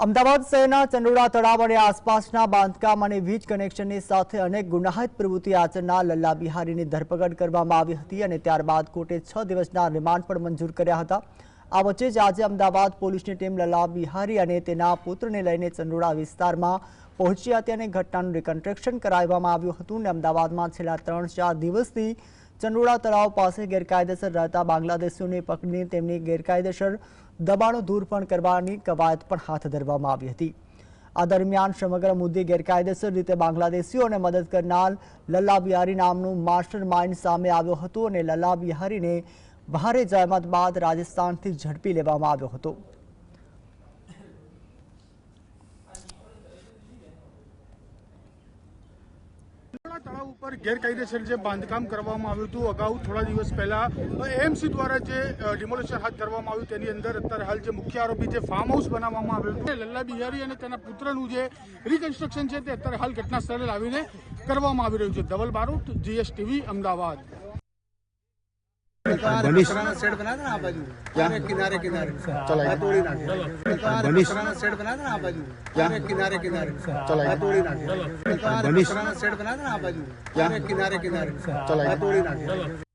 અમદાવાદ શહેરના ચંડોળા તળાવ અને આસપાસના બાંધકામ અને વીજ કનેક્શનની સાથે અનેક ગુનાહિત પ્રવૃત્તિ આચરનાર લલ્લા બિહારીની ધરપકડ કરવામાં આવી હતી અને ત્યારબાદ કોર્ટે છ દિવસના રિમાન્ડ પણ મંજૂર કર્યા હતા. આ વચ્ચે જ આજે અમદાવાદ પોલીસની ટીમ લલ્લા બિહારી અને તેના પુત્રને લઈને ચંડોળા વિસ્તારમાં પહોંચી હતી અને ઘટનાનું રિકન્સ્ટ્રક્શન કરાવવામાં આવ્યું હતું અને અમદાવાદમાં છેલ્લા ત્રણ ચાર દિવસથી ચંડોળા તળાવ પાસે ગેરકાયદેસર રહેતા બાંગ્લાદેશીઓને પકડીને તેમની ગેરકાયદેસર દબાણો દૂર પણ કરવાની કવાયત પણ હાથ ધરવામાં આવી હતી. આ દરમિયાન સમગ્ર મુદ્દે ગેરકાયદેસર રીતે બાંગ્લાદેશીઓને મદદ કરનાર લલ્લા બિહારી નામનું માસ્ટર માઇન્ડ સામે આવ્યો હતો અને લલ્લા બિહારીને ભારે જહેમત બાદ રાજસ્થાનથી ઝડપી લેવામાં આવ્યો હતો. ચંડોળા તળાવ ઉપર ગેરકાયદેસર જે બાંધકામ કરવામાં આવ્યું હતું, અગાઉ થોડા દિવસ પહેલા એએમસી દ્વારા જે ડિમોલેશન હાથ ધરવામાં આવ્યું, તેની અંદર અત્યારે હાલ જે મુખ્ય આરોપી જે ફાર્મ હાઉસ બનાવવામાં આવ્યું હતું. લલ્લા બિહારી અને તેના પુત્રનું જે રિકન્સ્ટ્રક્શન છે, તે અત્યારે હાલ ઘટના સ્થળે લાવીને કરવામાં આવી રહ્યું છે. ધવલ બારોટ જીએસટીવી અમદાવાદ. બનીશ. સેટ બના દેના આ બાજુ. ક્યાં? કિનારે કિનારે. ચલાય. તોડી નાખે. બનીશ. સેટ બના દેના આ બાજુ. ક્યાં? કિનારે કિનારે. ચલાય. તોડી નાખે. બનીશ. સેટ બના દેના આ બાજુ. ક્યાં? કિનારે કિનારે. ચલાય. તોડી નાખે.